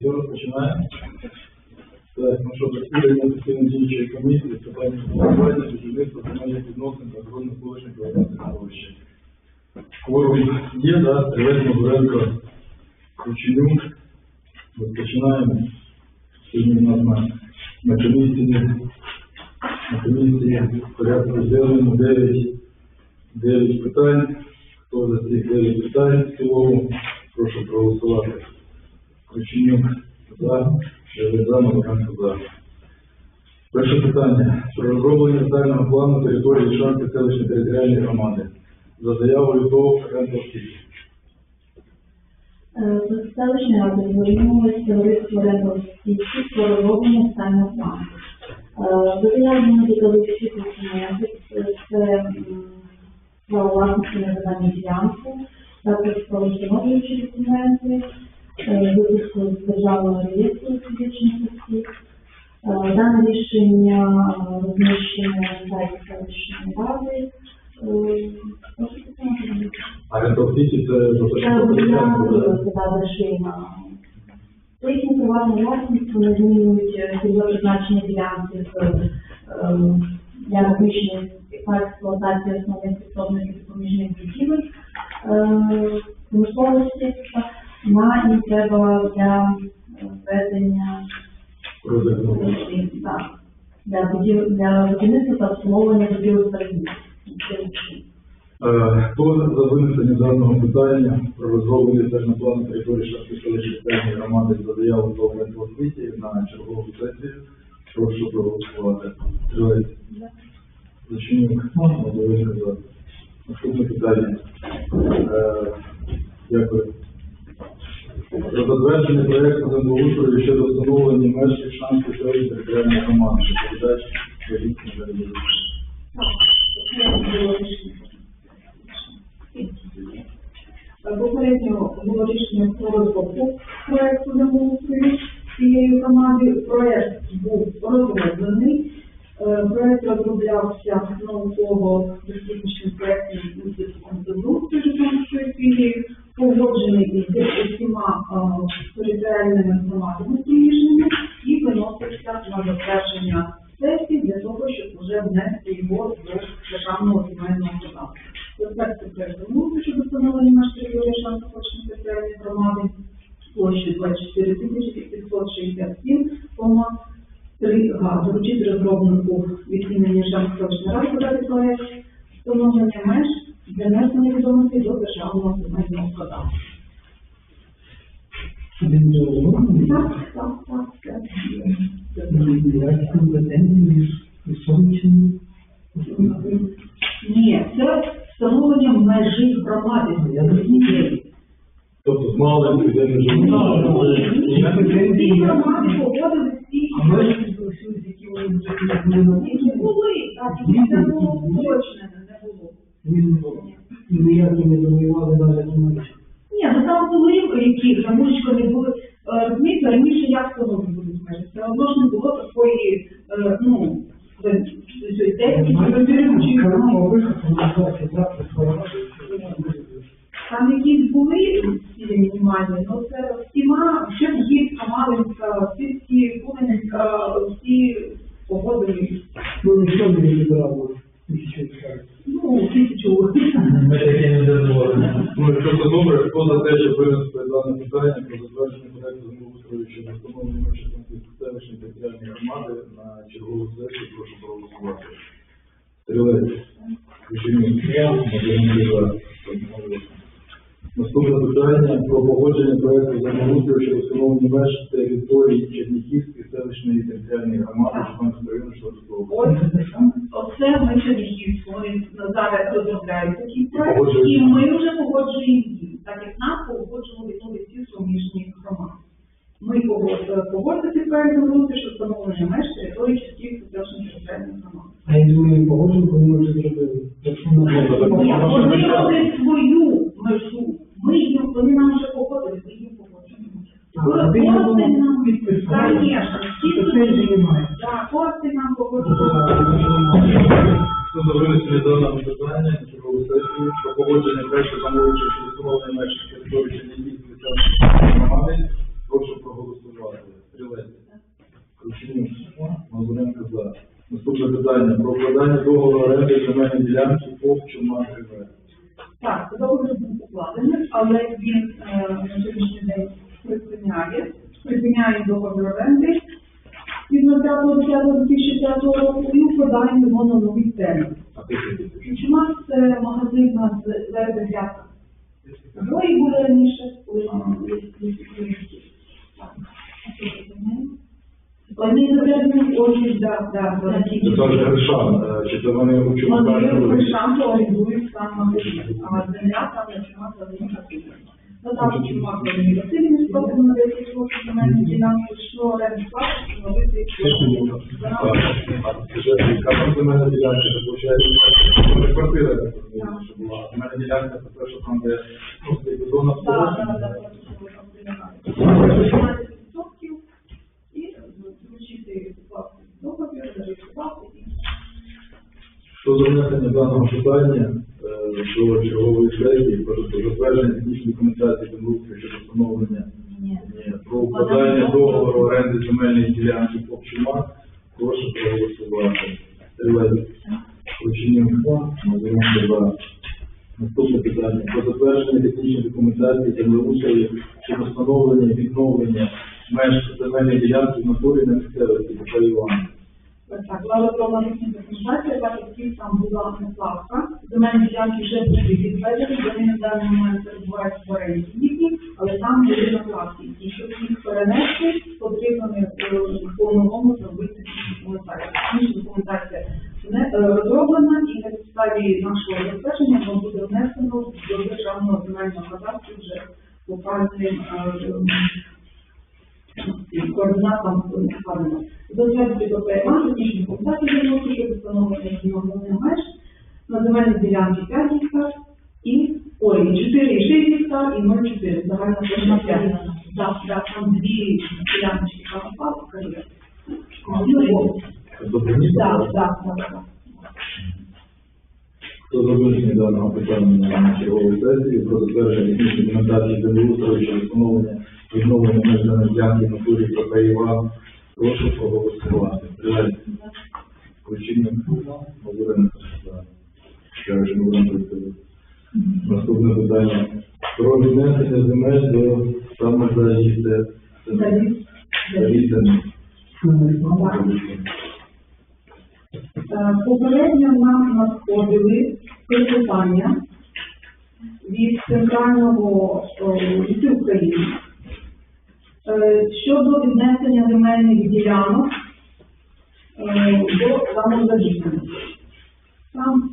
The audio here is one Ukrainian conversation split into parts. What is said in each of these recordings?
Все, розпочинаємо. Так, ну що, засідання постійно діючої комісії з питань формування, будівництва земельних відносин та охорони колишніх природних середовища. Кворум є, да, Стрілець, Мозуренко, Кученюк. Розпочинаємо. Сьогодні у нас на, на комісії, на комісії порядку денному 9, 9 питань. Хто за ці 9 питань в цілому, прошу проголосувати. Кученюк за, Шевельза, Мазуренко за. Перше питання. Про розроблення детального плану території Лішанської селищної територіальної громади. За заявою ТОВ Рентовський. До селищної ради звернулося товариство Ренковські про розроблення стану плану. Е, До заяви ми додали всі документи, це право власності на земельну ділянку, також про встановлюючі документи, випуску з державного реєстру фізичних осіб. Е, Дане рішення е, розміщене на сайті селищної ради. Е. А Рентовський це вершина. Їхні приватні власність, вони змінюють е, призначення ділянки для розміщення та експлуатації основних підсобних і допоміжних будівель е, промисловості на і треба для ведення Розгляду. так, для будів для будівництва та обслуговування будівель торгівлі. Е, Хто за винесення даного питання про розроблення детального плану території селищної територіальної громади за заяву до Рентовський на чергову сесію? Прошу проголосувати. Стрілець. Зачинюк. Мазуренко за. Наступне питання. Е, Дякую. Про затвердження проєкту землеустрою щодо встановлення меж Шанської селищної територіальної громади. Доповідач Валерій Валерійович. Попередньо було рішення про розробку проекту землеустрою цієї громади. Проект був розроблений. Е, Проект розроблявся науково-дослідничним проектним інститутом землеустрою Житомирської філії, погоджений із усіма е, територіальними громадами суміжними і виносився на затвердження сесії для того, щоб вже внести його до державного земельного податку. Затвердити замовлення щодо встановлення меж території Шанської територіальної громади площею 24 тисячі 567, кома 3 га. Доручити розробнику від імені Шанської ради проект встановлення меж для внесення відомостей до державного земельного податку. Так, так, так, так. Ні, це встановлення межі громади. Ні, Тобто з малим де не живуть. Всі громади погодили всі. Які були, так, і це було не було. Ніякі не завоювали навіть Тимовича. Ні, ну там були які, замучко не були. Е, Розумієте, раніше як це можна було межі? Все одно ж не було такої, е, ну, Там якісь були ці мінімальні, ну це всіма, Чернігівська, Малинська, всі ці Куменська, всі погодили, Ну, ніхто не відбирав тисячу ну, тисячу. Ми такі не. Ну, якщо це добре, хто за те, щоб винести дане питання про затвердження проекту землеустрою щодо встановлення межі селищної територіальної громади на чергову сесію, прошу проголосувати. Стрілець. Кишинів. Мазуренко за. Наступне питання про погодження проекту землеустрою щодо встановлення меж території Черніхівської селищної територіальної громади Житомирського району Шостого оце ми Чернігівську, вони зараз розробляють такий проект, і ми вже погоджуємо їх, так як нас погоджували ну, всі суміжні громади. Ми погодили погодити проект що встановлення меж території Чернігівської селищної територіальної громади. А я думаю, погоджено, коли ми вже зробили. Якщо Ну, на так, Ні, Вони роблять свою межу. Ми їм, вони нам вже погодили, ми їм погоджуємо. А, ви нам підписали? Всі. Так, нам погодили. Хто за винесення питання про погодження проекту замовлення встановлення меж території Чернігівської селищної громади, прошу проголосувати. голосувати. Стрілець. Кручинів. Мазуренко за. Наступне питання. Про укладання договору оренди земельної ділянки ФОП Чумак РВ. Так, договір був укладений, але він е, на сьогоднішній день припиняє, припиняє договір оренди від 05.10.2005 року його на новий термін. Чумак це магазин на ЗРД Двоє були раніше, коли Вони заведені ось, да, да, да, Це теж Гришан. Е, Чи це вони у Чумака Вони РВ? прийшли, орендують сам магазин, а земля там на чумак Владимира Васильовна. Надав чумак Владимир Васильович, на 10 років земельну ділянку, що оренду платить, встановити земельна ділянка, це виходить, квартира, була. Земельна ділянка це те, що там, де ну, так, так, і зареєструвати і Що за внесення даного питання до чергової сесії про затвердження технічної документації землеустрою щодо встановлення Ні. ні, про укладання договору оренди земельної ділянки Попчима, прошу проголосувати. Стрілець. Учинів Мазуренко за. Наступне питання. Про затвердження технічної документації землеустрою щодо встановлення і відновлення меж земельної ділянки в натурі на місцевості по Івану. Так, але про аналітичну документацію, так як ті там була неплавка, земельні ділянки вже були відведені, вони на даний момент перебувають в оренді але там були наплавки. І щоб їх перенести, потрібно не по новому зробити документацію. Технічна документація не е, розроблена і на підставі нашого затвердження воно буде внесено до державного земельного кадастру вже по фазі координатам вказано. Затвердити до ПМА технічні документації відносно щодо встановлення відновлення меж на земельній ділянці 5 гектар і, ой, 4,6 гектар і 0,4, загальна площа 5. Так, так, там дві діляночки там впали, кар'єр. Добре, Так, так, так, так. Хто винесення даного питання на черговій сесії про затвердження технічної документації землеустрою щодо встановлення відновлення меж ділянки натурі ПП прошу проголосувати. Включення за. Ще ж Мазуренко відповів. Наступне питання. Про віднесення земель до саме. Завіс. Е, Попередньо нам надходили питання від центрального е, лісу України е, щодо віднесення земельних ділянок е, до самозаліснення. Там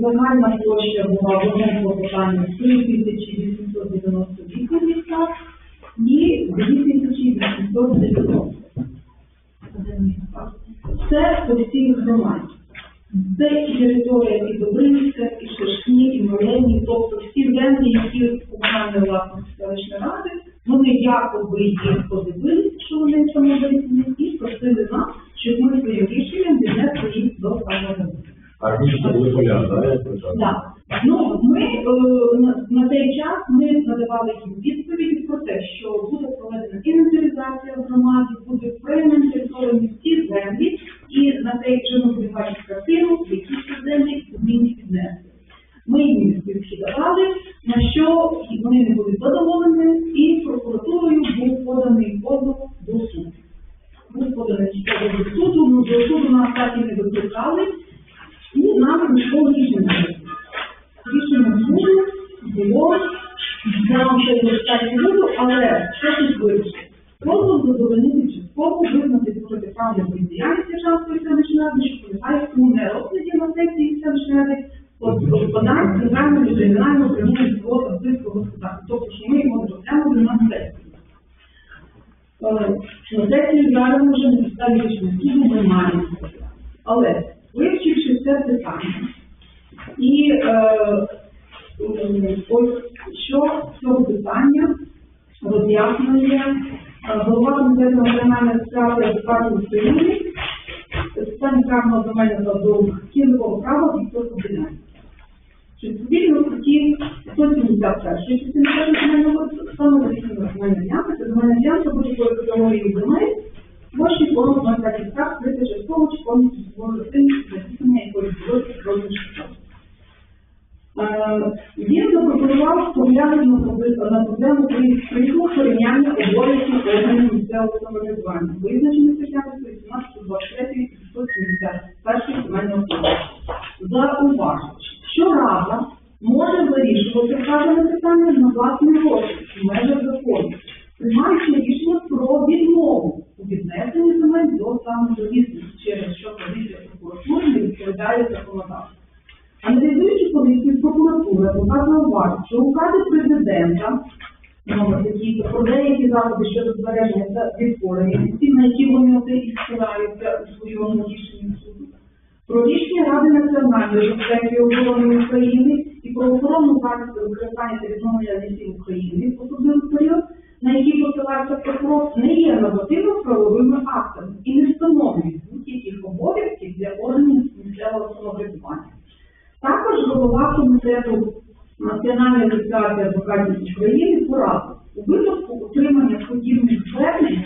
загальна площа була в одному питанні 3898 гектар і 2890 це по всій громаді. Це і територія і Добринська, і Шершні, і Морені, тобто всі землі, які комунальної власності селищної ради, вони якоби їх подивилися, що вони самовисні, і просили нас, щоб ми своїм рішенням віднесли їх до самовисні. А ніж були поля, так? Так. Ну до суду нас так і не викликали, і нам ніхто рішення. Рішення суду було, я вам ще не читати не буду, але що тут вирішить? Позов задовольнити частково визнати протиправне бездіяльність Державної селищної ради, що полягає в не розгляді на сесії селищної ради, от подань центрального регіонального прямого свого сільського господарства. Тобто, що ми його розглянули на сесії. На сесії зараз може на підставі рішення суду. Але вивчивши це питання, і е, ось що цього питання роз'яснює е, голова комітету національної справи адвокатів України, питання правного земельного до кінного права Віктор Кубиняк. Відповідно статті 171 частини земельного заліснена земельна ділянка, це земельна ділянка будь-якої категорії земель, площі понад 0,5 гектар, крити частково чи повністю свого частини, здійснення якої відбулося протягом часу. Е, Він запропонував поглянути на проблему проблему порівняння обов'язків органів місцевого самоврядування, визначених статтями 118, 23 171 земельного кодексу. Зауважив, що Рада може вирішувати вказане питання на власний розсуд в межах закону, приймаючи рішення про відмову у віднесенні земель до самозалізних, через що позиція прокуратури не відповідає законодавству. Аналізуючи позицію прокуратури, вона зауважить, що укази президента номер про деякі заходи щодо збереження та відтворення, на які вони і спираються у своєму рішенні про рішення Ради національної безпеки оборони України і про охорону захисту використання та відновлення лісів України в особливий період, на який посилається прокурор, не є нормативно-правовими актами і не встановлюють будь-яких обов'язків для органів місцевого самоврядування. Також голова комітету Національної асоціації адвокатів України порадив у випадку отримання подібних звернень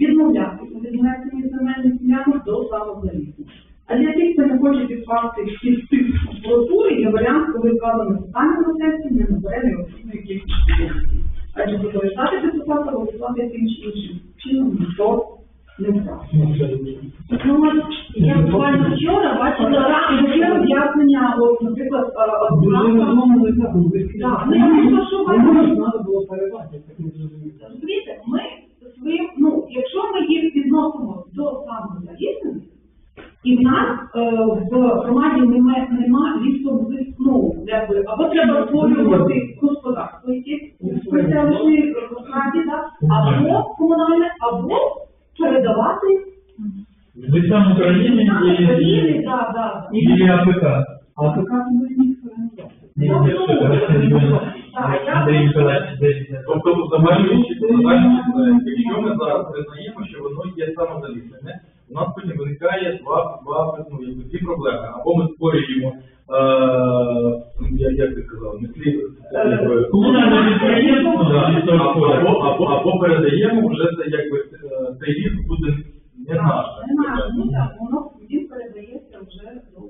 відмовляти у віднесенні земельних ділянок до самозалізу. А для тих, хто не хоче підпасти під тиск прокуратури, є варіант, коли вказане питання на сесії не набере необхідної кількості голосів. Адже заповідати депутата голосувати тим чи іншим чином ніхто не вправ. Ну, я буквально вчора бачила є роз'яснення, наприклад, так, ну, Так, ну, я що треба було передати, так не зрозуміло. Розумієте, ми і в нас е, в громаді немає нема лісових, ну, якби, або треба створювати господарство якесь в селищній раді, да, або комунальне, або передавати. Ви сам в і, да, да. і АПК. А така не ніхто не знає. Ні, ні, що це, Андрій Миколаївич, де- Тобто, загальні якщо ми зараз признаємо, що воно є самозаліснене, у нас потім виникає два, два ну, якби дві проблеми. Або ми створюємо, е, як, як ти сказав, не слід, Да, лісове або, або, або, або передаємо вже це якби е, цей ліс буде не наш. Не наше, ну воно він передається вже до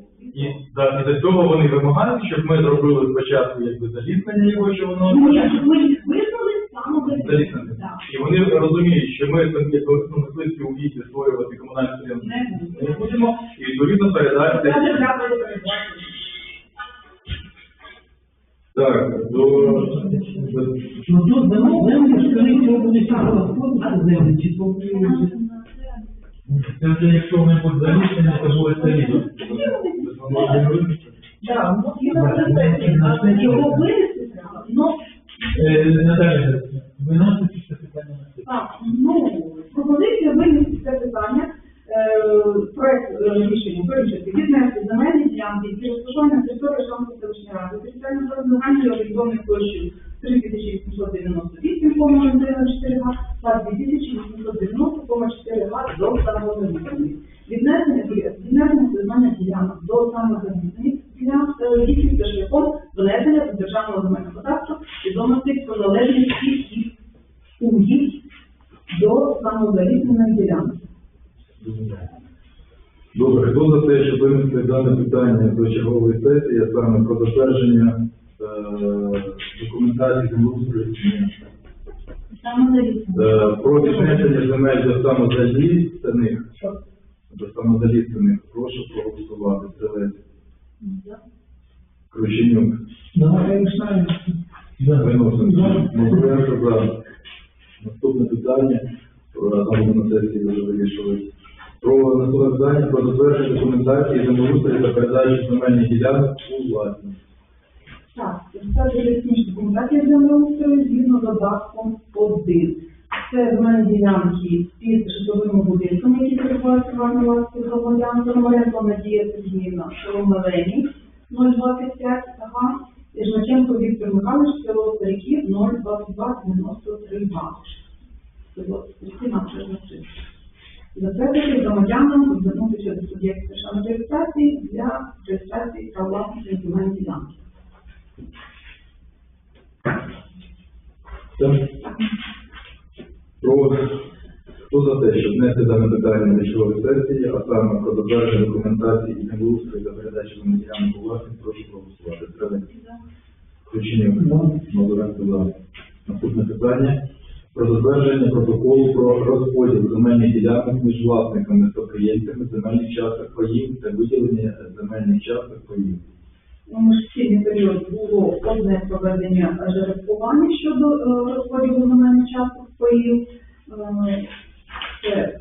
І, да, і до цього вони вимагають, щоб ми зробили спочатку якби заліснення його, що воно Ну, я ж ми визнали заліснене. Так. І вони розуміють, що ми як ну, мисливські угіддя створювати комунальне підприємство Не будемо. і відповідно передбачена. Так, до, Ну тут дамо землю, скоріше всього буде сільськогосподарська земля, чи то Це вже якщо вони будуть залічені, то буде це відео. Да, ну, його винести треба. Ну, Е, Наталя, виносите це питання на сесію. так, ну, пропозиція винести це питання, е, проект е, рішення вирішити, віднести земельні ділянки, які розташовані на території Жамської селищної ради, територіальної ради загальної орієнтовної площі 3890,8,4 га та 2890,4 га до самозаміснення. Віднесення віднесення признання ділянок до самозамісних ділянок е, здійснюється шляхом внесення до державного земельного кадастру відомостей про належність всіх їх угідь до ділянки. Добре, хто за те, щоб винести дане питання до чергової сесії, а саме про затвердження е, документації землеустрою, е, про віднесення земель до самозаліснених, до самозаліснених, прошу проголосувати. Стрелець. Крученюк. Давай рішаємо. Виносимо. Наступне питання, або на вже вирішили. Про наступне про затвердження документації землеустрою та передачу земельних ділянок у власність. Так, це технічна документація землеустрою згідно додатком 1. Це земельні ділянки під житловими будинками, які перебувають власній власності громадян, Пономаренко Надія Сергіївна, село Мелені, 025 ага, і Жмаченко Віктор Михайлович, село Стариків, 02293 га. Село Вже значить. Затвердити громадянам звернутися до суб'єкту державної реєстрації для реєстрації прав власності на земельні ділянки. Про, хто за те, щоб внести дане питання до чергової сесії, а саме про затвердження документації і землеустрою за передачу у власність, прошу проголосувати. Треба включення Мазуренко за. Наступне питання. Про затвердження протоколу про розподіл земельних ділянок між власниками та приємцями земельних часток паїв та виділення земельних часток паїв. У міжсільний період було одне проведення жеребкування щодо е, розподілу земельних часток паїв. Це е,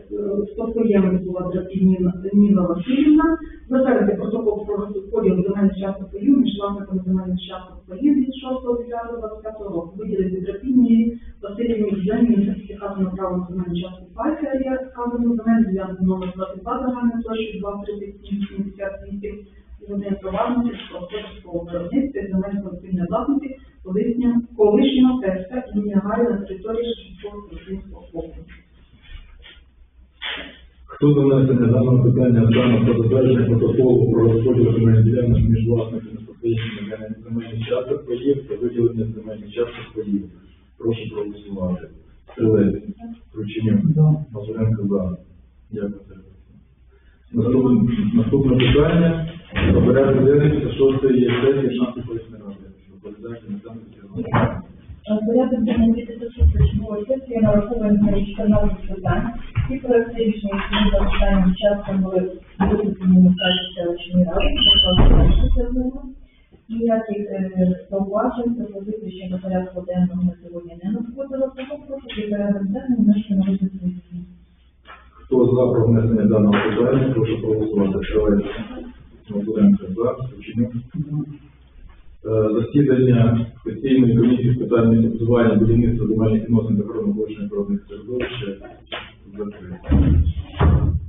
спадкоємець була Драпівніна Ніна Васильівна. Затвердити протокол про розподіл земельних часток паїв між власниками земельних часток паїв від 6.10.25 року. Виділити Драпівні Васильівні землі сертифікату на право частку пай, серія сказано земель для номер 22 загальної площі 23778 Вони провадження сільськогосподарського виробництва і земельного спільної власності колишнього ТСП імені Гагаріна на території Шевченківського За внесення даного питання саме про затвердження протоколу про розподіл земельних ділянок між власниками клієнтами земельних часток паїв та виділення земельних часток паїв? Прошу проголосувати. Стрілець, Крученюк, Мазуренко за. Дякую. Наступне, наступне питання. Порядок денний та шостої сесії нашої полісної ради. Доповідає Олександр Сергійович. Порядок денний 2008 сесії нарахований 14 питань. Проекти рішення, які за останнім часом були висвітлені на сайті селищної ради, Ніяких зауважень, пропозицій щодо порядку денного на сьогодні не надходило, тому прошу порядок денний внести на розгляд сесії. Хто за про внесення даного питання, прошу проголосувати. Стрілець, Мазуренко за. Крученюк. Е, Засідання постійної комісії з питань містобудування, будівництва земельних відносин та охорони площини природних середовища go through.